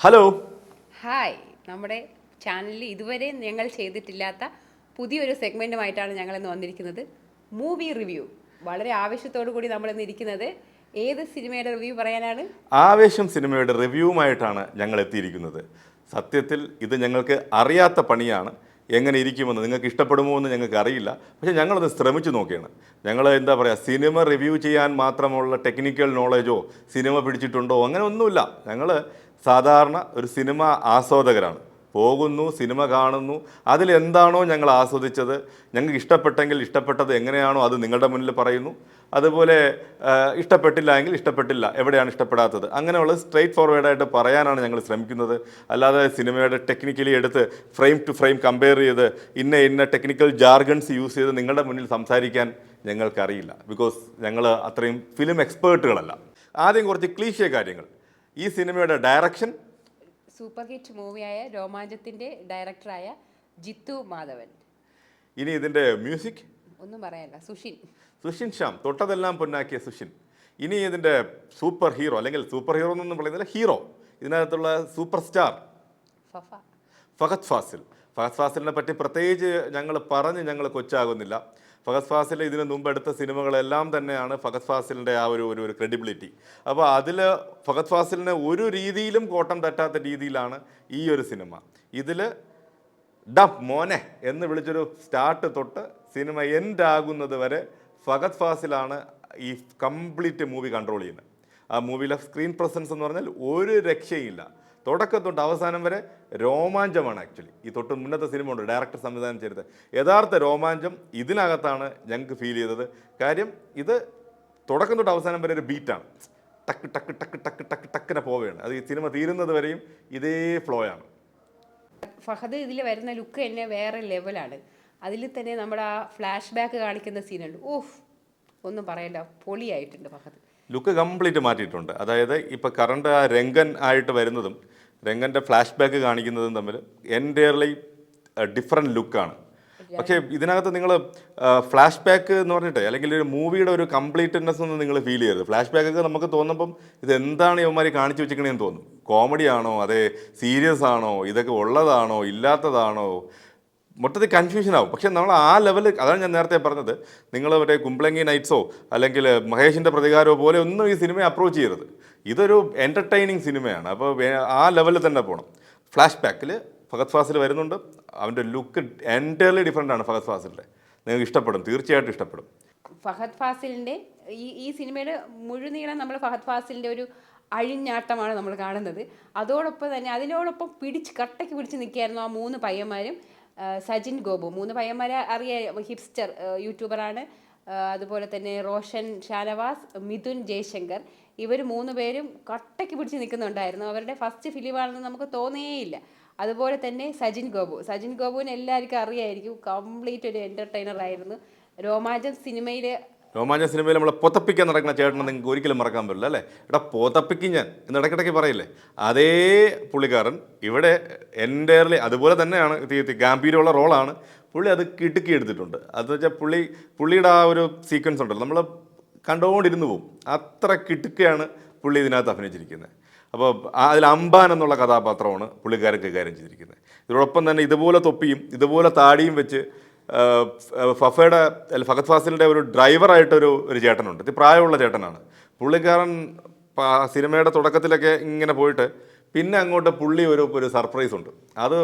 Hello hi നമ്മുടെ ചാനലിൽ ഇതുവരെ ഞങ്ങൾ ചെയ്തിട്ടില്ലാത്ത പുതിയൊരു സെഗ്മെന്റുമായിട്ടാണ് ഞങ്ങൾ ഇന്ന് വന്നിരിക്കുന്നത്. മൂവി റിവ്യൂ വളരെ ആവശ്യത്തോടു കൂടി നമ്മൾ ഇന്ന് ഇരിക്കുന്നത് ഏത് സിനിമയുടെ റിവ്യൂ പറയാനാണ്? ആവേശം സിനിമയുടെ റിവ്യൂവുമായിട്ടാണ് ഞങ്ങൾ എത്തിയിരിക്കുന്നത്. സത്യത്തിൽ ഇത് ഞങ്ങൾക്ക് അറിയാത്ത പണിയാണ്. എങ്ങനെ ഇരിക്കുമെന്ന് നിങ്ങൾക്ക് ഇഷ്ടപ്പെടുമോ എന്ന് ഞങ്ങൾക്ക് അറിയില്ല. പക്ഷേ ഞങ്ങളത് ശ്രമിച്ചു നോക്കിയാണ്. ഞങ്ങൾ എന്താ പറയുക സിനിമ റിവ്യൂ ചെയ്യാൻ മാത്രമുള്ള ടെക്നിക്കൽ നോളജോ സിനിമ പിടിച്ചിട്ടുണ്ടോ അങ്ങനെ ഒന്നുമില്ല. ഞങ്ങൾ സാധാരണ ഒരു സിനിമ ആസ്വാദകരാണ്. പോകുന്നു സിനിമ കാണുന്നു. അതിലെന്താണോ ഞങ്ങൾ ആസ്വദിച്ചത് ഞങ്ങൾക്ക് ഇഷ്ടപ്പെട്ടെങ്കിൽ ഇഷ്ടപ്പെട്ടത് എങ്ങനെയാണോ അത് നിങ്ങളുടെ മുന്നിൽ പറയുന്നു. അതുപോലെ ഇഷ്ടപ്പെട്ടില്ല എങ്കിൽ ഇഷ്ടപ്പെട്ടില്ല എവിടെയാണ് ഇഷ്ടപ്പെടാത്തത്? അങ്ങനെയുള്ള സ്ട്രെയിറ്റ് ഫോർവേഡായിട്ട് പറയാനാണ് ഞങ്ങൾ ശ്രമിക്കുന്നത്. അല്ലാതെ സിനിമയുടെ ടെക്നിക്കലി എടുത്ത് ഫ്രെയിം ടു ഫ്രെയിം കമ്പയർ ചെയ്ത് ഇന്ന ഇന്ന ടെക്നിക്കൽ ജാർഗൺസ് യൂസ് ചെയ്ത് നിങ്ങളുടെ മുന്നിൽ സംസാരിക്കാൻ ഞങ്ങൾക്കറിയില്ല. ബിക്കോസ് ഞങ്ങൾ അത്രയും ഫിലിം എക്സ്പേർട്ടുകളല്ല ആദ്യം കുറച്ച് ക്ലീശിയ കാര്യങ്ങൾ. ഈ സിനിമയുടെ ഡയറക്ഷൻ സൂപ്പർ ഹിറ്റ് മൂവിയായ രോമാഞ്ചത്തിന്റെ ഡയറക്ടറായ ജിത്തു മാധവൻ. ഇനി ഇതിന്റെ മ്യൂസിക് ഒന്നും പറയാനില്ല. സുഷിൻ. സുഷിൻ ശ്യാം തൊട്ടതെല്ലാം പൊന്നാക്കിയ സുഷിൻ. ഇനി ഇതിന്റെ സൂപ്പർ ഹീറോ അല്ലെങ്കിൽ സൂപ്പർ ഹീറോ എന്നൊന്നും പറയുന്നില്ല ഹീറോ. ഇതിനകത്തുള്ള സൂപ്പർ സ്റ്റാർ. ഫഹദ് ഫാസിൽ. ഫഹദ് ഫാസിലിനെ പറ്റി പ്രത്യേകിച്ച് ഞങ്ങൾ പറഞ്ഞ് ഞങ്ങൾ കൊച്ചാകുന്നില്ല. ഫഹദ് ഫാസിൽ ഇതിന് മുമ്പ് എടുത്ത സിനിമകളെല്ലാം തന്നെയാണ് ഫഹദ് ഫാസിലിന്റെ ആ ഒരു ഒരു ഒരു ക്രെഡിബിലിറ്റി അപ്പോൾ അതിൽ ഫഹദ് ഫാസിലിന് ഒരു രീതിയിലും കോട്ടം തട്ടാത്ത രീതിയിലാണ് ഈ ഒരു സിനിമ. ഇതിൽ ഡ മോനെ എന്ന് വിളിച്ചൊരു സ്റ്റാർട്ട് തൊട്ട് സിനിമ എൻഡ് ആകുന്നത് വരെ ഫഗത് ഫാസിലാണ് ഈ കംപ്ലീറ്റ് മൂവി കൺട്രോൾ ചെയ്യുന്നത്. ആ മൂവിയിലെ സ്ക്രീൻ പ്രസൻസ് എന്ന് പറഞ്ഞാൽ ഒരു രക്ഷയില്ല. തുടക്കം തൊട്ട് അവസാനം വരെ രോമാഞ്ചമാണ് ആക്ച്വലി. ഈ തൊട്ട് മുന്നത്തെ സിനിമ ഉണ്ട് ഡയറക്ടർ സംവിധാനം ചെയ്തത്. യഥാർത്ഥ രോമാഞ്ചം ഇതിനകത്താണ് ഞങ്ങൾക്ക് ഫീൽ ചെയ്തത്. കാര്യം ഇത് തുടക്കം തൊട്ട് അവസാനം വരെ ഒരു ബീറ്റാണ് ടക്ക് ടക്ക് ടക്ക് ടക്ക് ടക്ക് ടക്കിനെ പോവുകയാണ്. അത് ഈ സിനിമ തീരുന്നത് വരെയും ഇതേ ഫ്ലോയാണ് ഫഹദ് ഇതിൽ വരുന്ന ലുക്ക് തന്നെ വേറെ ലെവലാണ് അതിൽ തന്നെ നമ്മുടെ ആ ഫ്ലാഷ് ബാക്ക് കാണിക്കുന്ന സീനുണ്ട്. ഓഫ് ഒന്നും പറയല്ല പൊളിയായിട്ടുണ്ട് ഫഹദ്. ലുക്ക് കംപ്ലീറ്റ് മാറ്റിയിട്ടുണ്ട്. അതായത് ഇപ്പോൾ കറണ്ട് ആ രംഗൻ ആയിട്ട് വരുന്നതും രംഗന്റെ ഫ്ലാഷ് ബാക്ക് കാണിക്കുന്നതും തമ്മിൽ എന്റയർലി ഡിഫറെന്റ് ലുക്കാണ് പക്ഷേ ഇതിനകത്ത് നിങ്ങൾ ഫ്ലാഷ് ബാക്ക് എന്ന് പറഞ്ഞിട്ട് അല്ലെങ്കിൽ ഒരു മൂവിയുടെ ഒരു കംപ്ലീറ്റ്നെസ് ഒന്നും നിങ്ങൾ ഫീൽ ചെയ്യരുത്. ഫ്ലാഷ് ബാക്ക് ഒക്കെ നമുക്ക് തോന്നുമ്പം ഇത് എന്താണ് ഇവന്മാർ കാണിച്ചു വെച്ചിരിക്കണേന്ന് തോന്നും. കോമഡിയാണോ ആണോ? അതെ സീരിയസ് ആണോ? ഇതൊക്കെ ഉള്ളതാണോ? ഇല്ലാത്തതാണോ? മൊത്തത്തിൽ കൺഫ്യൂഷൻ ആവും. പക്ഷെ നമ്മൾ ആ ലെവൽ അതാണ് ഞാൻ നേരത്തെ പറഞ്ഞത്. നിങ്ങൾ മറ്റേ കുമ്പളങ്ങി നൈറ്റ്സോ അല്ലെങ്കിൽ മഹേഷിന്റെ പ്രതികാരമോ പോലെ ഒന്നും ഈ സിനിമയെ അപ്രോച്ച് ചെയ്യരുത്. ഇതൊരു എന്റർടൈനിങ് സിനിമയാണ്. അപ്പോൾ ആ ലെവലിൽ തന്നെ പോകണം ഫ്ലാഷ് ബാക്കിൽ ഫഹദ് ഫാസിൽ വരുന്നുണ്ട്. അവന്റെ ലുക്ക് എന്റയർലി ഡിഫറെന്റ് ആണ് ഫഹദ് ഫാസിലിന്റെ. നിങ്ങൾക്ക് ഇഷ്ടപ്പെടും. തീർച്ചയായിട്ടും ഇഷ്ടപ്പെടും. ഫഹദ് ഫാസിലിന്റെ ഈ ഈ സിനിമയുടെ മുഴുനീളം നമ്മൾ ഫഹദ് ഫാസിലിന്റെ ഒരു അഴിഞ്ഞാട്ടമാണ് നമ്മൾ കാണുന്നത്. അതോടൊപ്പം തന്നെ അതിനോടൊപ്പം പിടിച്ച് കട്ടയ്ക്ക് പിടിച്ച് നിൽക്കുകയായിരുന്നു ആ മൂന്ന് പയ്യന്മാരും. സജിൻ ഗോപു. മൂന്ന് പയ്യന്മാരെ അറിയാം ഹിപ്സ്റ്റർ യൂട്യൂബറാണ്. അതുപോലെ തന്നെ റോഷൻ ഷാനവാസ് മിഥുൻ ജയശങ്കർ. ഇവർ മൂന്ന് പേരും കട്ടയ്ക്ക് പിടിച്ച് നിൽക്കുന്നുണ്ടായിരുന്നു. അവരുടെ ഫസ്റ്റ് ഫിലിമാണെന്ന് നമുക്ക് തോന്നേയില്ല അതുപോലെ തന്നെ സജിൻ ഗോപു. സജിൻ ഗോപുവിന് എല്ലാവർക്കും അറിയായിരിക്കും. കംപ്ലീറ്റ് ഒരു എന്റർടൈനർ ആയിരുന്നു. രോമാഞ്ചം സിനിമയിൽ രോമാഞ്ച സിനിമയിൽ നമ്മളെ പൊത്തപ്പിക്കാൻ നടക്കുന്ന ചേട്ടനെ നിങ്ങൾക്ക് ഒരിക്കലും മറക്കാൻ പറ്റില്ല അല്ലേ? എടാ പൊതപ്പിക്കും ഞാൻ. എന്ന് ഇടയ്ക്കിടയ്ക്ക് പറയില്ലേ? അതേ പുള്ളിക്കാരൻ ഇവിടെ എന്റയർലി അതുപോലെ തന്നെയാണ് ഗാംഭീര്യമുള്ള റോളാണ്. പുള്ളി അത് കിടുക്കി എടുത്തിട്ടുണ്ട്. അത് വെച്ചാൽ പുള്ളി പുള്ളിയുടെ ആ ഒരു സീക്വൻസ് ഉണ്ടല്ലോ. നമ്മൾ കണ്ടുകൊണ്ടിരുന്നു പോകും അത്ര കിടുക്കയാണ് പുള്ളി ഇതിനകത്ത് അഭിനയിച്ചിരിക്കുന്നത്. അപ്പോൾ അതിൽ അമ്പാൻ എന്നുള്ള കഥാപാത്രമാണ് പുള്ളിക്കാരൻ കൈകാര്യം ചെയ്തിരിക്കുന്നത്. ഇതിനോടൊപ്പം തന്നെ ഇതുപോലെ തൊപ്പിയും ഇതുപോലെ താടിയും വെച്ച് ഫഫയുടെ അല്ല ഫഹദ് ഫാസിലിന്റെ ഒരു ഡ്രൈവറായിട്ടൊരു ഒരു ചേട്ടനുണ്ട്. ഇത് പ്രായമുള്ള ചേട്ടനാണ്. പുള്ളിക്കാരൻ സിനിമയുടെ തുടക്കത്തിലൊക്കെ ഇങ്ങനെ പോയിട്ട് പിന്നെ അങ്ങോട്ട് പുള്ളി ഒരു ഒരു സർപ്രൈസ് ഉണ്ട് അത്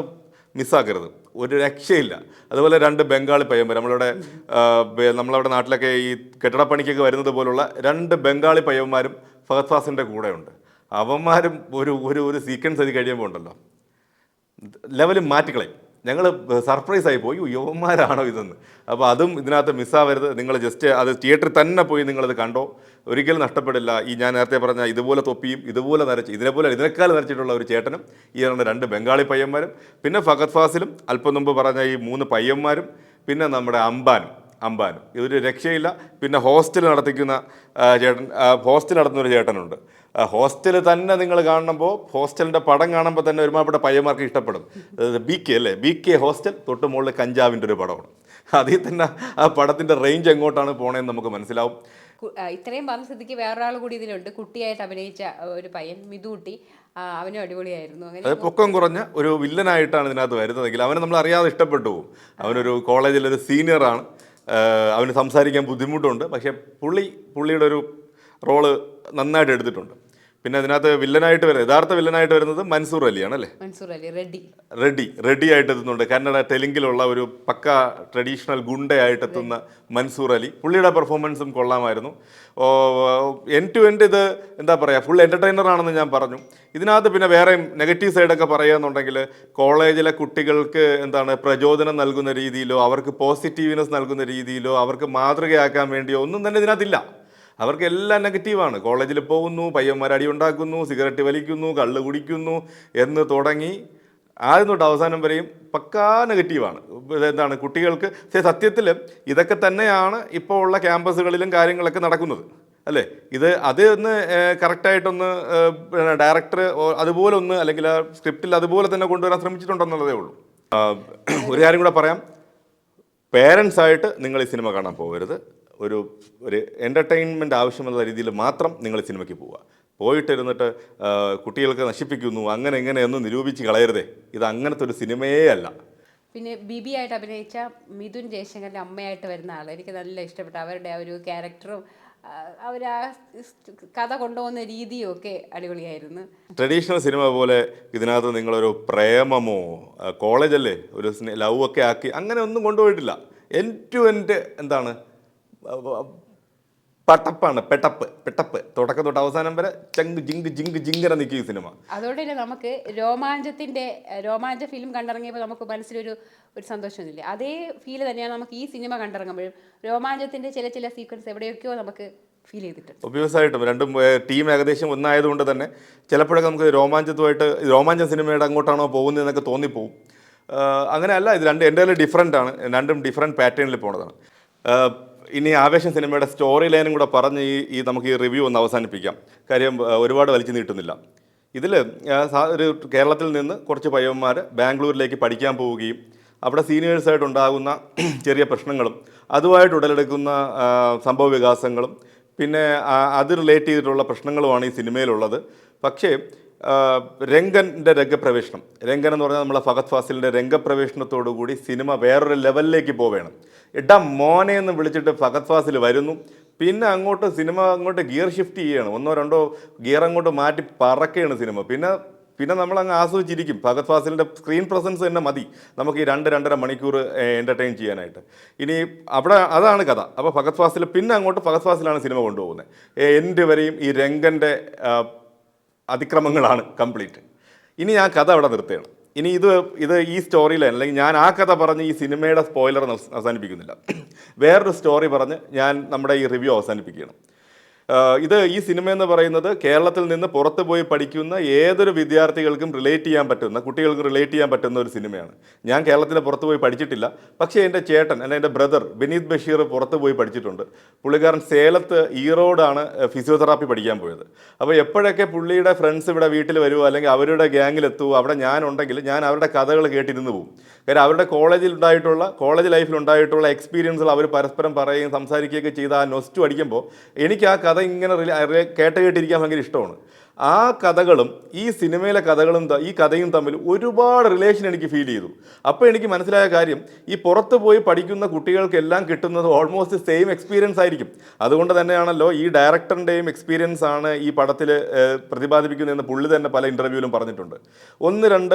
മിസ്സാക്കരുത്. ഒരു രക്ഷയില്ല. അതുപോലെ രണ്ട് ബംഗാളി പയ്യന്മാർ നമ്മളിവിടെ ആ, നമ്മളവിടെ നാട്ടിലൊക്കെ ഈ കെട്ടിടപ്പണിക്കൊക്കെ വരുന്നത് പോലുള്ള രണ്ട് ബംഗാളി പയ്യന്മാരും ഫഹദ് ഫാസിന്റെ കൂടെയുണ്ട്. അവന്മാരും ഒരു ഒരു ഒരു സീക്വൻസ് അത് കഴിയുമ്പോൾ ഉണ്ടല്ലോ. ലെവൽ മാറ്റിക്കളയും. ഞങ്ങൾ സർപ്രൈസ് ആയി പോയി. യുവന്മാരാണോ ഇതെന്ന്. അപ്പോൾ അതും ഇതിനകത്ത് മിസ്സാവരുത്. നിങ്ങൾ ജസ്റ്റ് അത് തിയേറ്ററിൽ തന്നെ പോയി നിങ്ങളത് കണ്ടോ? ഒരിക്കലും നഷ്ടപ്പെടില്ല. ഈ ഞാൻ നേരത്തെ പറഞ്ഞ ഇതുപോലെ തൊപ്പിയും ഇതുപോലെ നരച്ച് ഇതിനെപ്പോലെ ഇതിനേക്കാൾ നരച്ചിട്ടുള്ള ഒരു ചേട്ടനും ഈ പറഞ്ഞ രണ്ട് ബംഗാളി പയ്യന്മാരും പിന്നെ ഫഗത് ഫാസിലും അല്പം മുമ്പ് പറഞ്ഞ ഈ മൂന്ന് പയ്യന്മാരും പിന്നെ നമ്മുടെ അംബാനും. അംബാനും. ഇതൊരു രക്ഷയില്ല. പിന്നെ ഹോസ്റ്റൽ നടത്തിക്കുന്ന ചേട്ടൻ ഹോസ്റ്റൽ നടത്തുന്ന ഒരു ചേട്ടനുണ്ട്. ഹോസ്റ്റൽ തന്നെ നിങ്ങൾ കാണുമ്പോൾ ഹോസ്റ്റലിന്റെ പടം കാണുമ്പോൾ തന്നെ ഒരുമാപ്പെട്ട പയ്യന്മാർക്ക് ഇഷ്ടപ്പെടും. ബി കെ അല്ലേ? ബി കെ ഹോസ്റ്റൽ തൊട്ട് മുകളിൽ കഞ്ചാവിന്റെ ഒരു പടമാണ്. അതിൽ തന്നെ ആ പടത്തിന്റെ റേഞ്ച് എങ്ങോട്ടാണ് പോണേന്ന് നമുക്ക് മനസ്സിലാവും. ഇത്രയും പറഞ്ഞ സ്ഥിതിക്ക് വേറൊരാൾ കൂടി ഇതിലുണ്ട്. കുട്ടിയായിട്ട് അഭിനയിച്ച ഒരു പയ്യൻ മിതുകുട്ടി അവനും അടിപൊളിയായിരുന്നു. അങ്ങനെ അത് പൊക്കം കുറഞ്ഞ ഒരു വില്ലനായിട്ടാണ് ഇതിനകത്ത് വരുന്നതെങ്കിൽ അവനെ നമ്മൾ അറിയാതെ ഇഷ്ടപ്പെട്ടു പോകും. അവനൊരു കോളേജിലൊരു സീനിയറാണ് അവന് സംസാരിക്കാൻ ബുദ്ധിമുട്ടുണ്ട്. പക്ഷേ പുള്ളി പുള്ളിയുടെ ഒരു റോൾ നന്നായിട്ട് എടുത്തിട്ടുണ്ട്. പിന്നെ അതിനകത്ത് വില്ലനായിട്ട് വരുന്നത് യഥാർത്ഥ വില്ലനായിട്ട് വരുന്നത് മൻസൂർ അലിയാണ് അല്ലേ Mansoor Ali ready. Ready ready ആയിട്ട് എത്തുന്നുണ്ട്. കന്നഡ തെലുങ്കിലുള്ള ഒരു പക്ക ട്രഡീഷണൽ ഗുണ്ടയായിട്ട് എത്തുന്ന മൻസൂർ അലി. പുള്ളിയുടെ പെർഫോമൻസും കൊള്ളാമായിരുന്നു. എൻ ടു എൻഡ് ഇത് എന്താ പറയുക ഫുൾ എന്റർടൈനർ ആണെന്ന് ഞാൻ പറഞ്ഞു. ഇതിനകത്ത് പിന്നെ വേറെ നെഗറ്റീവ് സൈഡൊക്കെ പറയുകയെന്നുണ്ടെങ്കിൽ കോളേജിലെ കുട്ടികൾക്ക് എന്താണ് പ്രചോദനം നൽകുന്ന രീതിയിലോ അവർക്ക് പോസിറ്റീവ്നെസ് നൽകുന്ന രീതിയിലോ അവർക്ക് മാതൃകയാക്കാൻ വേണ്ടിയോ ഒന്നും തന്നെ ഇതിനകത്തില്ല. അവർക്ക് എല്ലാം നെഗറ്റീവാണ്. കോളേജിൽ പോകുന്നു പയ്യന്മാർ അടി ഉണ്ടാക്കുന്നു സിഗരറ്റ് വലിക്കുന്നു കള്ള് കുടിക്കുന്നു എന്ന് തുടങ്ങി ആദ്യം തൊട്ട് അവസാനം വരെയും പക്കാ നെഗറ്റീവാണ്. എന്താണ്? കുട്ടികൾക്ക് സത്യത്തിൽ ഇതൊക്കെ തന്നെയാണ് ഇപ്പോൾ ഉള്ള ക്യാമ്പസുകളിലും കാര്യങ്ങളൊക്കെ നടക്കുന്നത്. അല്ലേ? ഇത് അത് ഒന്ന് കറക്റ്റായിട്ടൊന്ന് ഡയറക്ടർ അതുപോലെ ഒന്ന് അല്ലെങ്കിൽ ആ സ്ക്രിപ്റ്റിൽ അതുപോലെ തന്നെ കൊണ്ടുവരാൻ ശ്രമിച്ചിട്ടുണ്ടെന്നുള്ളതേ ഉള്ളൂ. ഒരു കാര്യം കൂടെ പറയാം. പേരൻസ് ആയിട്ട് നിങ്ങൾ ഈ സിനിമ കാണാൻ പോകരുത്. ഒരു ഒരു എന്റർടൈൻമെന്റ് ആവശ്യമുള്ള രീതിയിൽ മാത്രം നിങ്ങൾ സിനിമയ്ക്ക് പോവുക. പോയിട്ടിരുന്നിട്ട് കുട്ടികൾക്ക് നശിപ്പിക്കുന്നു അങ്ങനെ ഇങ്ങനെ ഒന്നും നിരൂപിച്ച് കളയരുതേ. ഇത് അങ്ങനത്തെ ഒരു സിനിമയേ അല്ല. പിന്നെ ബിബി ആയിട്ട് അഭിനയിച്ച മിഥുൻ ജയശങ്കറിന്റെ അമ്മയായിട്ട് വരുന്ന ആൾ എനിക്ക് നല്ല ഇഷ്ടപ്പെട്ടു അവരുടെ ആ ഒരു ക്യാരക്ടറും അവർ ആ കഥ കൊണ്ടുപോകുന്ന രീതിയും ഒക്കെ അടിപൊളിയായിരുന്നു. ട്രഡീഷണൽ സിനിമ പോലെ ഇതിനകത്ത് നിങ്ങളൊരു പ്രേമമോ കോളേജല്ലേ ഒരു ലവ് ഒക്കെ ആക്കി അങ്ങനെ ഒന്നും കൊണ്ടുപോയിട്ടില്ല. എൻ ടു എന്റെ എന്താണ്? പട്ടപ്പാണ് പെട്ടപ്പ് പെട്ടപ്പ് തുടക്കം തൊട്ട് അവസാനം വരെ ചങ്ക് ജിങ്ക് ജിങ്ക് ജിങ്കര നിൽക്കും ഈ സിനിമ. അതുകൊണ്ട് തന്നെ നമുക്ക് രോമാഞ്ചത്തിന്റെ രോമാഞ്ച ഫിലിം കണ്ടിറങ്ങിയപ്പോൾ നമുക്ക് മനസ്സിലൊരു ഒരു സന്തോഷമൊന്നുമില്ല അതേ ഫീൽ തന്നെയാണ് നമുക്ക് ഈ സിനിമ കണ്ടിറങ്ങുമ്പോഴും. രോമാഞ്ചത്തിന്റെ ചില ചില സീക്വൻസ് എവിടെയൊക്കെയോ നമുക്ക് ഫീൽ ചെയ്തിട്ടുണ്ട്. ഒബ്വിയസായിട്ടും രണ്ടും ടീം ഏകദേശം ഒന്നായതുകൊണ്ട് തന്നെ ചിലപ്പോഴൊക്കെ നമുക്ക് രോമാഞ്ചത്തുമായിട്ട് രോമാഞ്ച സിനിമയുടെ അങ്ങോട്ടാണോ പോകുന്നതെന്നൊക്കെ തോന്നിപ്പോവും. അങ്ങനെയല്ല ഇത് രണ്ട് എന്റെ ഡിഫറെന്റ് ആണ്. രണ്ടും ഡിഫറെന്റ് പാറ്റേണിൽ പോണതാണ്. ഇനി ആവേശം സിനിമയുടെ സ്റ്റോറി ലൈനും കൂടെ പറഞ്ഞ് ഈ ഈ നമുക്ക് ഈ റിവ്യൂ ഒന്ന് അവസാനിപ്പിക്കാം. കാര്യം ഒരുപാട് വലിച്ചു നീട്ടുന്നില്ല. ഇതിൽ ഒരു കേരളത്തിൽ നിന്ന് കുറച്ച് പയ്യന്മാർ ബാംഗ്ലൂരിലേക്ക് പഠിക്കാൻ പോവുകയും അവിടെ സീനിയേഴ്സായിട്ട് ഉണ്ടാകുന്ന ചെറിയ പ്രശ്നങ്ങളും അതുമായിട്ട് ഉടലെടുക്കുന്ന സംഭവ വികാസങ്ങളും പിന്നെ അത് റിലേറ്റ് ചെയ്തിട്ടുള്ള പ്രശ്നങ്ങളുമാണ് ഈ സിനിമയിലുള്ളത്. പക്ഷേ രംഗന്റെ രംഗപ്രവേശനം രംഗൻ എന്ന് പറഞ്ഞാൽ നമ്മളെ ഫഹദ് ഫാസിലിന്റെ രംഗപ്രവേശനത്തോടു കൂടി സിനിമ വേറൊരു ലെവലിലേക്ക് പോവുകയാണ് എടാ മോനെ എന്ന് വിളിച്ചിട്ട് ഫഹദ് ഫാസിൽ വരുന്നു. പിന്നെ അങ്ങോട്ട് സിനിമ അങ്ങോട്ട് ഗിയർ ഷിഫ്റ്റ് ചെയ്യുകയാണ് ഒന്നോ രണ്ടോ ഗിയർ അങ്ങോട്ട് മാറ്റി പറക്കുകയാണ് സിനിമ. പിന്നെ പിന്നെ നമ്മൾ അങ്ങ് ആസ്വദിച്ചിരിക്കും. ഭഗത് ഫാസിലിന്റെ സ്ക്രീൻ പ്രസൻസ് തന്നെ മതി. നമുക്ക് ഈ രണ്ട് രണ്ടര മണിക്കൂർ എന്റർടൈൻ ചെയ്യാനായിട്ട്. ഇനി അവിടെ അതാണ് കഥ. അപ്പോൾ ഭഗത് ഫാസിൽ പിന്നെ അങ്ങോട്ട് ഭഗത് ഫാസിലാണ് സിനിമ കൊണ്ടുപോകുന്നത്. എന്റെ വരെയും ഈ രംഗന്റെ അതിക്രമങ്ങളാണ് കംപ്ലീറ്റ്. ഇനി ഞാൻ കഥ അവിടെ നിർത്തുകയാണ്. ഇനി ഇത് ഇത് ഈ സ്റ്റോറിയിൽ അല്ലെങ്കിൽ ഞാൻ ആ കഥ പറഞ്ഞ് ഈ സിനിമയുടെ സ്പോയിലർ അവസാനിപ്പിക്കുന്നില്ല. വേറൊരു സ്റ്റോറി പറഞ്ഞ് ഞാൻ നമ്മുടെ ഈ റിവ്യൂ അവസാനിപ്പിക്കുകയാണ്. ഇത് ഈ സിനിമ എന്ന് പറയുന്നത് കേരളത്തിൽ നിന്ന് പുറത്ത് പോയി പഠിക്കുന്ന ഏതൊരു വിദ്യാർത്ഥികൾക്കും റിലേറ്റ് ചെയ്യാൻ പറ്റുന്ന കുട്ടികൾക്കും റിലേറ്റ് ചെയ്യാൻ പറ്റുന്ന ഒരു സിനിമയാണ്. ഞാൻ കേരളത്തിന് പുറത്ത് പോയി പഠിച്ചിട്ടില്ല. പക്ഷേ എന്റെ ചേട്ടൻ അല്ലെ എന്റെ ബ്രദർ വിനീത് ബഷീർ പുറത്ത് പോയി പഠിച്ചിട്ടുണ്ട്. പുള്ളിക്കാരൻ സേലത്ത് ഈറോഡാണ് ഫിസിയോതെറാപ്പി പഠിക്കാൻ പോയത്. അപ്പോൾ എപ്പോഴൊക്കെ പുള്ളിയുടെ ഫ്രണ്ട്സ് ഇവിടെ വീട്ടിൽ വരുമോ അല്ലെങ്കിൽ അവരുടെ ഗ്യാങ്ങിലെത്തുമോ അവിടെ ഞാനുണ്ടെങ്കിൽ ഞാൻ അവരുടെ കഥകൾ കേട്ടിരുന്നു പോകും. കാര്യം അവരുടെ കോളേജിൽ ഉണ്ടായിട്ടുള്ള കോളേജ് ലൈഫിൽ ഉണ്ടായിട്ടുള്ള എക്സ്പീരിയൻസുകൾ അവർ പരസ്പരം പറയുകയും സംസാരിക്കുകയൊക്കെ ചെയ്ത് ആ നൊസ്റ്റു അടിക്കുമ്പോൾ എനിക്ക് ആ കഥ ഇങ്ങനെ റില- കേട്ട് കേട്ടിരിക്കാൻ ഭയങ്കര ഇഷ്ടമാണ്. ആ കഥകളും ഈ സിനിമയിലെ കഥകളും ഈ കഥയും തമ്മിൽ ഒരുപാട് റിലേഷൻ എനിക്ക് ഫീൽ ചെയ്തു. അപ്പോൾ എനിക്ക് മനസ്സിലായ കാര്യം ഈ പുറത്ത് പോയി പഠിക്കുന്ന കുട്ടികൾക്കെല്ലാം കിട്ടുന്നത് ഓൾമോസ്റ്റ് സെയിം എക്സ്പീരിയൻസ് ആയിരിക്കും. അതുകൊണ്ട് തന്നെയാണല്ലോ ഈ ഡയറക്ടറിന്റെയും എക്സ്പീരിയൻസ് ആണ് ഈ പടത്തിൽ പ്രതിപാദിപ്പിക്കുന്നതെന്ന് പുള്ളി തന്നെ പല ഇന്റർവ്യൂവിലും പറഞ്ഞിട്ടുണ്ട്. ഒന്ന് രണ്ട്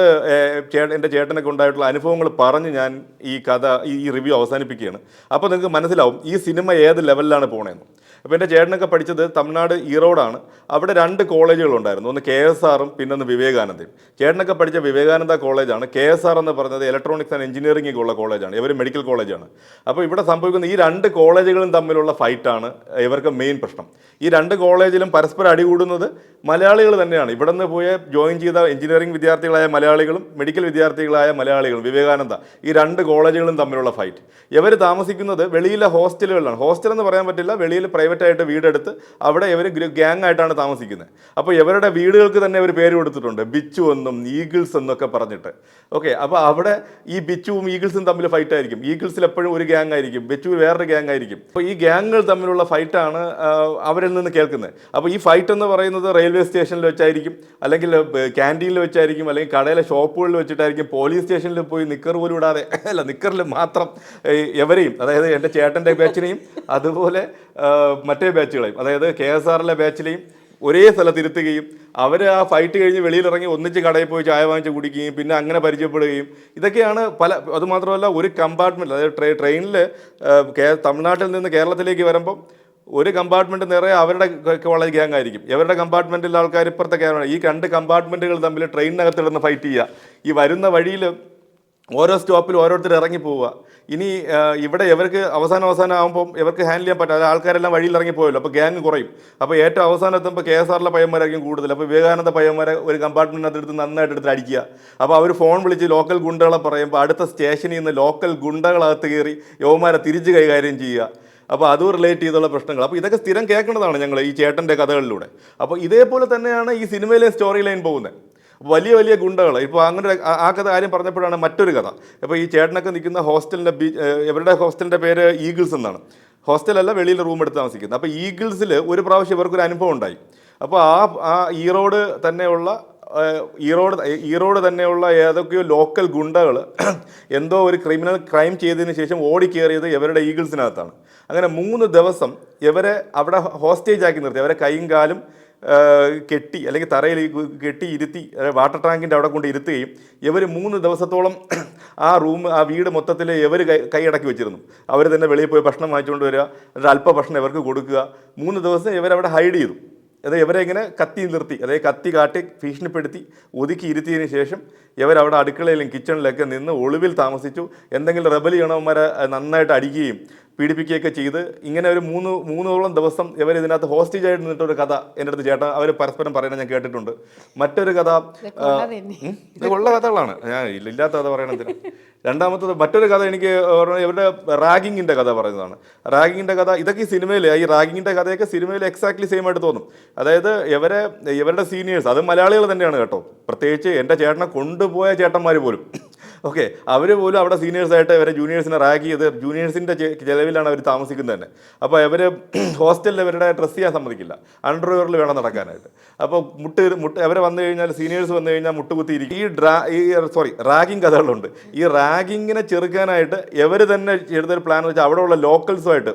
എന്റെ ചേട്ടനൊക്കെ ഉണ്ടായിട്ടുള്ള അനുഭവങ്ങൾ പറഞ്ഞ് ഞാൻ ഈ കഥ ഈ റിവ്യൂ അവസാനിപ്പിക്കുകയാണ്. അപ്പോൾ നിങ്ങൾക്ക് മനസ്സിലാവും ഈ സിനിമ ഏത് ലെവലിലാണ് പോണേന്ന്. അപ്പോൾ എന്റെ ചേട്ടനൊക്കെ പഠിച്ചത് തമിഴ്നാട് ഈറോഡാണ്. അവിടെ രണ്ട് കോളേജുകളുണ്ടായിരുന്നു. ഒന്ന് കെ എസ് ആറും പിന്നൊന്ന് വിവേകാനന്ദയും. ചേട്ടനൊക്കെ പഠിച്ച വിവേകാനന്ദ കോളേജാണ്. കെ എസ് ആർ എന്ന് പറഞ്ഞത് ഇലക്ട്രോണിക്സ് ആൻഡ് എഞ്ചിനീയറിംഗ് ഉള്ള കോളേജാണ്. ഇവർ മെഡിക്കൽ കോളേജാണ് അപ്പോൾ ഇവിടെ സംഭവിക്കുന്ന ഈ രണ്ട് കോളേജുകളും തമ്മിലുള്ള ഫൈറ്റാണ് ഇവർക്ക് മെയിൻ പ്രശ്നം. ഈ രണ്ട് കോളേജിലും പരസ്പരം അടികൂടുന്നത് മലയാളികൾ തന്നെയാണ്. ഇവിടെ നിന്ന് പോയ ജോയിൻ ചെയ്ത എഞ്ചിനീയറിംഗ് വിദ്യാർത്ഥികളായ മലയാളികളും മെഡിക്കൽ വിദ്യാർത്ഥികളായ മലയാളികളും വിവേകാനന്ദ ഈ രണ്ട് കോളേജുകളും തമ്മിലുള്ള ഫൈറ്റ് ഇവർ താമസിക്കുന്നത് വെളിയിലെ ഹോസ്റ്റലുകളിലാണ് ഹോസ്റ്റൽ എന്ന് പറയാൻ പറ്റില്ല വെളിയിൽ പ്രൈവറ്റ് പ്രൈവറ്റ് ആയിട്ട് വീടെടുത്ത് അവിടെ ഇവർ ഗ്യാങ് ആയിട്ടാണ് താമസിക്കുന്നത്. അപ്പോൾ ഇവരുടെ വീടുകൾക്ക് തന്നെ ഇവർ പേര് കൊടുത്തിട്ടുണ്ട്. ബിച്ചു എന്നും ഈഗിൾസ് എന്നൊക്കെ പറഞ്ഞിട്ട്. ഓക്കെ അപ്പോൾ അവിടെ ഈ ബിച്ചുവും ഈഗിൾസും തമ്മിൽ ഫൈറ്റ് ആയിരിക്കും ഈഗിൾസിൽ എപ്പോഴും ഒരു ഗ്യാങ് ആയിരിക്കും ബിച്ചു വേറൊരു ഗ്യാങ് ആയിരിക്കും അപ്പോൾ ഈ ഗ്യാങ്ങുകൾ തമ്മിലുള്ള ഫൈറ്റാണ് അവരിൽ നിന്ന് കേൾക്കുന്നത്. അപ്പോൾ ഈ ഫൈറ്റ് എന്ന് പറയുന്നത് റെയിൽവേ സ്റ്റേഷനിൽ വെച്ചായിരിക്കും അല്ലെങ്കിൽ ക്യാന്റീനിൽ വെച്ചായിരിക്കും അല്ലെങ്കിൽ കടയിലെ ഷോപ്പുകളിൽ വെച്ചിട്ടായിരിക്കും പോലീസ് സ്റ്റേഷനിൽ പോയി നിക്കർ പോലും ഇടാതെ അല്ല നിക്കറിൽ മാത്രം എവരെയും അതായത് എന്റെ ചേട്ടന്റെ ബാച്ചിനെയും അതുപോലെ മറ്റേ ബാച്ചുകളെയും അതായത് കെ എസ് ആറിലെ ബാച്ചിലെയും ഒരേ സ്ഥലത്ത് ഇരുത്തുകയും അവർ ആ ഫൈറ്റ് കഴിഞ്ഞ് വെളിയിലിറങ്ങി ഒന്നിച്ച് കടയിൽ പോയി ചായ വാങ്ങിച്ച് കുടിക്കുകയും പിന്നെ അങ്ങനെ പരിചയപ്പെടുകയും ഇതൊക്കെയാണ് പല അതുമാത്രമല്ല ഒരു കമ്പാർട്ട്മെന്റ് അതായത് ട്രെ ട്രെയിനിൽ തമിഴ്നാട്ടിൽ നിന്ന് കേരളത്തിലേക്ക് വരുമ്പം ഒരു കമ്പാർട്ട്മെന്റ് നിറയെ അവരുടെ വളരെ ഗ്യാങ് ആയിരിക്കും. ഇവരുടെ കമ്പാർട്ട്മെന്റിലെ ആൾക്കാർ ഇപ്പുറത്തെ ഗ്യാങ് ഈ രണ്ട് കമ്പാർട്ട്മെന്റുകൾ തമ്മിൽ ട്രെയിനിനകത്ത് ഇടുന്ന ഫൈറ്റ് ചെയ്യുക. ഈ വരുന്ന വഴിയിൽ ഓരോ സ്റ്റോപ്പിൽ ഓരോരുത്തർ ഇറങ്ങി പോവുക. ഇനി ഇവിടെ ഇവർക്ക് അവസാനം അവസാനം ആകുമ്പോൾ ഇവർക്ക് ഹാൻഡിൽ ചെയ്യാൻ പറ്റാതെ ആൾക്കാരെല്ലാം വഴിയിൽ ഇറങ്ങി പോയല്ലോ അപ്പോൾ ഗ്യാങ് കുറയും. അപ്പോൾ ഏറ്റവും അവസാനം എത്തുമ്പോൾ കെ എസ് ആറിലെ പയ്യന്മാരായിരിക്കും കൂടുതൽ. അപ്പോൾ വിവേകാനന്ദ പയ്യന്മാരെ ഒരു കമ്പാർട്ട്മെന്റിനകത്ത് എടുത്ത് നന്നായിട്ട് എടുത്ത് അടിക്കുക. അപ്പോൾ അവർ ഫോൺ വിളിച്ച് ലോക്കൽ ഗുണ്ടകളെ പറയുമ്പോൾ അടുത്ത സ്റ്റേഷനിൽ നിന്ന് ലോക്കൽ ഗുണ്ടകളകത്ത് കയറി യവന്മാരെ തിരിച്ച് കൈകാര്യം ചെയ്യുക. അപ്പോൾ അതും റിലേറ്റ് ചെയ്തുള്ള പ്രശ്നങ്ങൾ. അപ്പോൾ ഇതൊക്കെ സ്ഥിരം കേൾക്കുന്നതാണ് ഞങ്ങൾ ഈ ചേട്ടന്റെ കഥകളിലൂടെ. അപ്പോൾ ഇതേപോലെ തന്നെയാണ് ഈ സിനിമയിലെ സ്റ്റോറി ലൈൻ പോകുന്നത്. വലിയ വലിയ ഗുണ്ടകൾ ഇപ്പോൾ അങ്ങനെ ആ- കഥ കാര്യം പറഞ്ഞപ്പോഴാണ് മറ്റൊരു കഥ. ഇപ്പോൾ ഈ ചേട്ടനൊക്കെ നിൽക്കുന്ന ഹോസ്റ്റലിന്റെ ബീച്ച് ഇവരുടെ ഹോസ്റ്റലിന്റെ പേര് ഈഗിൾസ് എന്നാണ്. ഹോസ്റ്റലല്ല വെളിയിൽ റൂം എടുത്ത് താമസിക്കുന്നത്. അപ്പോൾ ഈഗിൾസിൽ ഒരു പ്രാവശ്യം ഇവർക്കൊരു അനുഭവം ഉണ്ടായി. അപ്പോൾ ആ ആ ഈറോഡ് തന്നെയുള്ള ഈറോഡ് ഈറോഡ് തന്നെയുള്ള ഏതൊക്കെയോ ലോക്കൽ ഗുണ്ടകൾ എന്തോ ഒരു ക്രിമിനൽ ക്രൈം ചെയ്തതിന് ശേഷം ഓടിക്കേറിയത് ഇവരുടെ ഈഗിൾസിനകത്താണ്. അങ്ങനെ മൂന്ന് ദിവസം ഇവരെ അവിടെ ഹോസ്റ്റേജ് ആക്കി നിർത്തി. അവരെ കൈയും കാലും കെട്ടി അല്ലെങ്കിൽ തറയിൽ കെട്ടി ഇരുത്തി വാട്ടർ ടാങ്കിന്റെ അവിടെ കൊണ്ട് ഇരുത്തുകയും ഇവർ മൂന്ന് ദിവസത്തോളം ആ റൂം ആ വീട് മൊത്തത്തിൽ ഇവർ കൈ കൈയടക്കി വെച്ചിരുന്നു. അവർ തന്നെ വെളിയിൽ പോയി ഭക്ഷണം വാങ്ങിച്ചുകൊണ്ട് വരിക എന്നിട്ട് അല്പ ഭക്ഷണം ഇവർക്ക് കൊടുക്കുക. മൂന്ന് ദിവസം ഇവരവിടെ ഹൈഡ് ചെയ്തു. അത് ഇവരെ ഇങ്ങനെ കത്തി നിർത്തി അതായത് കത്തി കാട്ടി ഭീഷണിപ്പെടുത്തി ഒതുക്കി ഇരുത്തിയതിന് ശേഷം ഇവരവിടെ അടുക്കളയിലും കിച്ചണിലൊക്കെ നിന്ന് ഒളിവിൽ താമസിച്ചു. എന്തെങ്കിലും റെബൽ ചെയ്യണവന്മാരെ നന്നായിട്ട് അടിക്കുകയും പീഡിപ്പിക്കുകയൊക്കെ ചെയ്ത് ഇങ്ങനെ ഒരു മൂന്ന് മൂന്നോളം ദിവസം ഇവർ ഇതിനകത്ത് ഹോസ്റ്റേജ് ആയിട്ട് നിന്നിട്ടൊരു കഥ എന്റെ അടുത്ത് ചേട്ടൻ അവർ പരസ്പരം പറയുന്നത് ഞാൻ കേട്ടിട്ടുണ്ട്. മറ്റൊരു കഥ ഇത് ഉള്ള കഥകളാണ്. ഞാൻ ഇല്ലാത്ത കഥ പറയണതിന് രണ്ടാമത്തത് മറ്റൊരു കഥ എനിക്ക് ഇവരുടെ റാഗിങ്ങിന്റെ കഥ പറയുന്നതാണ്. റാഗിങ്ങിന്റെ കഥ ഇതൊക്കെ ഈ സിനിമയിൽ ഈ റാഗിങ്ങിന്റെ കഥയൊക്കെ സിനിമയിൽ എക്സാക്ട്ലി സെയിം ആയിട്ട് തോന്നും. അതായത് ഇവരെ ഇവരുടെ സീനിയേഴ്സ് അത് മലയാളികൾ തന്നെയാണ് കേട്ടോ. പ്രത്യേകിച്ച് എന്റെ ചേട്ടനെ കൊണ്ടുപോയ ചേട്ടന്മാർ പോലും. ഓക്കെ അവർ പോലും അവിടെ സീനിയേഴ്സായിട്ട് ഇവരെ ജൂനിയേഴ്സിനെ റാഗ് ചെയ്ത് ജൂനിയേഴ്സിന്റെ ചിലവിലാണ് അവർ താമസിക്കുന്നത് തന്നെ അപ്പോൾ ഇവർ ഹോസ്റ്റലിൽ ഇവരുടെ ഡ്രസ്സ് ചെയ്യാൻ സമ്മതിക്കില്ല. അണ്ടർവെയറിൽ വേണം നടക്കാനായിട്ട്. അപ്പോൾ മുട്ട് മുട്ട് അവരെ വന്നു കഴിഞ്ഞാൽ സീനിയേഴ്സ് വന്നു കഴിഞ്ഞാൽ മുട്ടുകുത്തിയിരിക്കും. ഈ ഡ്രാ ഈ സോറി റാഗിങ് കഥകളുണ്ട്. ഈ റാഗിങ്ങിനെ ചെറുക്കാനായിട്ട് ഇവർ തന്നെ ചെയ്തൊരു പ്ലാൻ വെച്ചാൽ അവിടെയുള്ള ലോക്കൽസുമായിട്ട്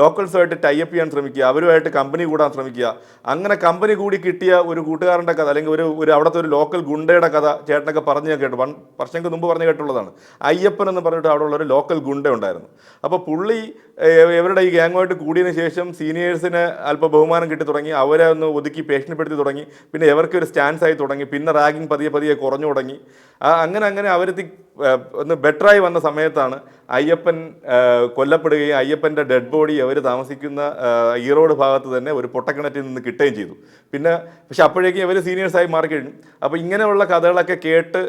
ലോക്കൽസുമായിട്ട് ടൈപ്പ് ചെയ്യാൻ ശ്രമിക്കുക. അവരുമായിട്ട് കമ്പനി കൂടാൻ ശ്രമിക്കുക. അങ്ങനെ കമ്പനി കൂടി കിട്ടിയ ഒരു കൂട്ടുകാരന്റെ കഥ അല്ലെങ്കിൽ ഒരു ഒരു അവിടുത്തെ ഒരു ലോക്കൽ ഗുണ്ടയുടെ കഥ ചേട്ടനൊക്കെ പറഞ്ഞു കേട്ടു. വൺ വർഷങ്ങൾക്ക് മുമ്പ് പറഞ്ഞു കേട്ടുള്ളതാണ്. അയ്യപ്പൻ എന്ന് പറഞ്ഞിട്ട് അവിടെ ഉള്ളൊരു ലോക്കൽ ഗുണ്ട ഉണ്ടായിരുന്നു. അപ്പോൾ പുള്ളി ഇവരുടെ ഈ ഗ്യാങ്ങുമായിട്ട് കൂടിയതിന് ശേഷം സീനിയേഴ്സിന് അല്പം ബഹുമാനം കിട്ടി തുടങ്ങി. അവരെ ഒന്ന് ഒതുക്കി ഭീഷണിപ്പെടുത്തി തുടങ്ങി. പിന്നെ ഇവർക്ക് ഒരു സ്റ്റാൻസ് ആയി തുടങ്ങി. പിന്നെ റാഗിങ് പതിയെ പതിയെ കുറഞ്ഞു തുടങ്ങി. അങ്ങനെ അങ്ങനെ അവരെത്തി ഒന്ന് ബെറ്ററായി വന്ന സമയത്താണ് അയ്യപ്പൻ കൊല്ലപ്പെടുകയും അയ്യപ്പന്റെ ഡെഡ് ബോഡി അവർ താമസിക്കുന്ന ഈറോഡ് ഭാഗത്ത് തന്നെ ഒരു പൊട്ടക്കിണറ്റിൽ നിന്ന് കിട്ടുകയും ചെയ്തു. പിന്നെ പക്ഷെ അപ്പോഴേക്കും ഇവർ സീനിയേഴ്സായി മാറിക്കഴിഞ്ഞു. അപ്പോൾ ഇങ്ങനെയുള്ള കഥകളൊക്കെ കേട്ട്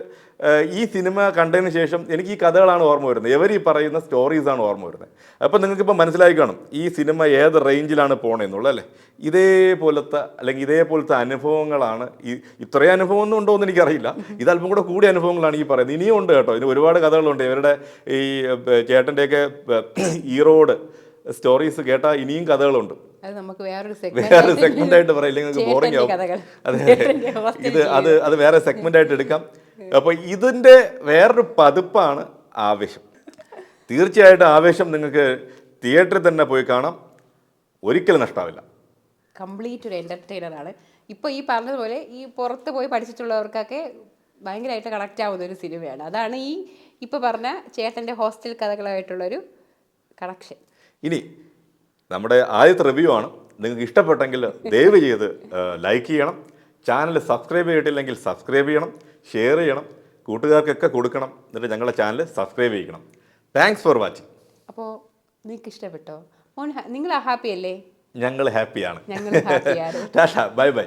ഈ സിനിമ കണ്ടതിന് ശേഷം എനിക്ക് ഈ കഥകളാണ് ഓർമ്മ വരുന്നത്. ഇവർ ഈ പറയുന്ന സ്റ്റോറീസാണ് ഓർമ്മ വരുന്നത്. അപ്പോൾ നിങ്ങൾക്കിപ്പോൾ മനസ്സിലായി കാണും ഈ സിനിമ ഏത് റേഞ്ചിലാണ് പോണേന്നുള്ളത് അല്ലേ? ഇതേപോലത്തെ അല്ലെങ്കിൽ ഇതേപോലത്തെ അനുഭവങ്ങളാണ് ഈ ഇത്രയും അനുഭവം ഒന്നും ഉണ്ടോ എന്ന് എനിക്കറിയില്ല. ഇത് അല്പം കൂടെ കൂടിയ അനുഭവങ്ങളാണ് ഈ പറയുന്നത്. ഇനിയും ഉണ്ട് കേട്ടോ. ഇനി ഒരുപാട് കഥകളുണ്ട്. ഇവരുടെ ഈ ചേട്ടന്റെയൊക്കെ ഈറോഡ് സ്റ്റോറീസ് കേട്ടാൽ ഇനിയും കഥകളുണ്ട്. അത് നമുക്ക് വേറൊരു വേറെ സെഗ്മെന്റ് ആയിട്ട് പറയാം. ഇല്ലെങ്കിൽ നിങ്ങൾക്ക് ബോറിംഗ് ആവും. അതെ. ഇത് അത് അത് വേറെ സെഗ്മെന്റ് ആയിട്ട് എടുക്കാം. അപ്പോൾ ഇതിന്റെ വേറൊരു പതിപ്പാണ് ആവേശം. തീർച്ചയായിട്ടും ആവേശം നിങ്ങൾക്ക് തിയേറ്ററിൽ തന്നെ പോയി കാണാം. ഒരിക്കലും നഷ്ടാവില്ല. കംപ്ലീറ്റ് ഒരു എന്റർടൈനർ ആണ്. ഇപ്പോൾ ഈ പറഞ്ഞതുപോലെ ഈ പുറത്ത് പോയി പഠിച്ചിട്ടുള്ളവർക്കൊക്കെ ഭയങ്കരമായിട്ട് കണക്റ്റ് ആവുന്ന ഒരു സിനിമയാണ്. അതാണ് ഈ ഇപ്പോൾ പറഞ്ഞ ചേട്ടന്റെ ഹോസ്റ്റൽ കഥകളായിട്ടുള്ളൊരു കണക്ഷൻ ഇനി നമ്മുടെ ആദ്യത്തെ റിവ്യൂ ആണ്. നിങ്ങൾക്ക് ഇഷ്ടപ്പെട്ടെങ്കിൽ ദയവ് ചെയ്ത് ലൈക്ക് ചെയ്യണം. ചാനൽ സബ്സ്ക്രൈബ് ചെയ്തിട്ടില്ലെങ്കിൽ സബ്സ്ക്രൈബ് ചെയ്യണം. ഷെയർ ചെയ്യണം കൂട്ടുകാർക്കൊക്കെ കൊടുക്കണം എന്നിട്ട് ഞങ്ങളുടെ ചാനൽ സബ്സ്ക്രൈബ് ചെയ്യണം താങ്ക്സ് ഫോർ വാച്ചിങ് അപ്പോൾ നിങ്ങൾക്ക് ഇഷ്ടപ്പെട്ടോ നിങ്ങൾ ഹാപ്പി അല്ലേ? ഞങ്ങൾ ഹാപ്പിയാണ്. ഞങ്ങൾ ബൈ ബൈ